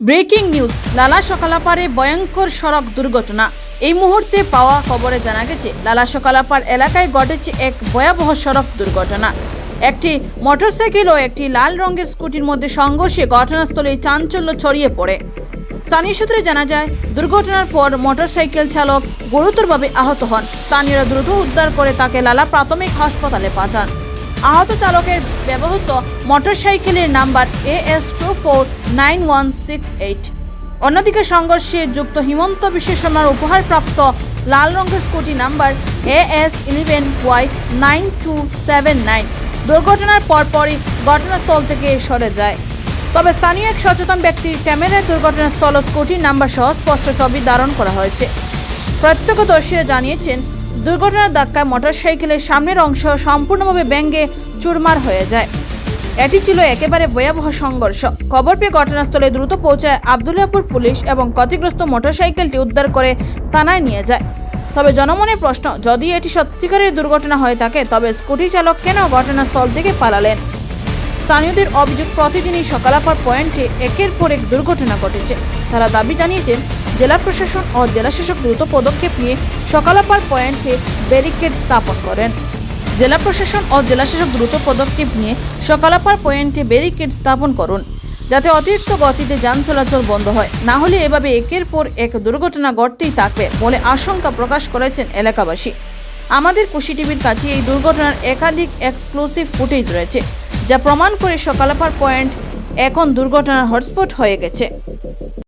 Breaking news. লালা সকালাপাড়ে ভয়ঙ্কর সড়ক দুর্ঘটনা। এই মুহূর্তে পাওয়া খবরে জানা গেছে, লালা সকালাপাড় এলাকায় ঘটেছে এক ভয়াবহ সড়ক দুর্ঘটনা। একটি মোটরসাইকেল ও একটি লাল রঙের স্কুটির মধ্যে সংঘর্ষে ঘটনাস্থলে চাঞ্চল্য ছড়িয়ে পড়ে। স্থানীয় সূত্রে জানা যায়, দুর্ঘটনার পর মোটরসাইকেল চালক গুরুতরভাবে আহত হন। স্থানীয়রা দ্রুত উদ্ধার করে তাকে লালা প্রাথমিক হাসপাতালে পাঠান। আহত চালকের ব্যবহৃত মোটরসাইকেলের number A S two four nine one six eight অন্যদিকে সংঘর্ষে যুক্ত হিমন্ত বিশ্ব উপহারপ্রাপ্ত লাল রঙের scooty number A S eleven Y nine two seven nine দুর্ঘটনার পরপরই ঘটনাস্থল থেকে সরে যায়। তবে স্থানীয় এক সচেতন ব্যক্তির ক্যামেরায় দুর্ঘটনাস্থল স্কুটির নাম্বার সহ স্পষ্ট ছবি ধারণ করা হয়েছে। প্রত্যক্ষদর্শীরা জানিয়েছেন দুর্ঘটনার ধাক্কায় মোটরসাইকেলের সামনের অংশ সম্পূর্ণভাবে ব্যঙ্গে চুরমার হয়ে যায়। এটি ছিল একেবারে ভয়াবহ সংঘর্ষ। খবর পেয়ে ঘটনাস্থলে দ্রুত পৌঁছায় আবদুল্লাপুর পুলিশ এবং ক্ষতিগ্রস্ত মোটরসাইকেলটি উদ্ধার করে থানায় নিয়ে যায়। তবে জনমনে প্রশ্ন, যদি এটি সত্যিকারের দুর্ঘটনা হয়ে থাকে তবে স্কুটি চালক কেন ঘটনাস্থল থেকে পালালেন? স্থানীয়দের অভিযোগ, প্রতিদিনই সকালাপার পয়েন্টে একের পর এক দুর্ঘটনা ঘটেছে। তারা দাবি জানিয়েছেন জেলা প্রশাসন ও জেলাশাসক দ্রুত পদক্ষেপ নিয়ে সকালাপার পয়েন্টে ব্যারিকেড স্থাপন করেন। জেলা প্রশাসন ও জেলাশাসক দ্রুত পদক্ষেপ নিয়ে সকালাপার পয়েন্টে ব্যারিকেড স্থাপন করুন, যাতে অতিরিক্ত গতিতে যান চলাচল বন্ধ হয়। না হলে এভাবে একের পর এক দুর্ঘটনা ঘটতেই থাকবে বলে আশঙ্কা প্রকাশ করেছেন এলাকাবাসী। আমাদের কুশি টিভির কাছে এই দুর্ঘটনার একাধিক এক্সক্লুসিভ ফুটেজ রয়েছে, যা প্রমাণ করে সকালাপার পয়েন্ট এখন দুর্ঘটনার হটস্পট হয়ে গেছে।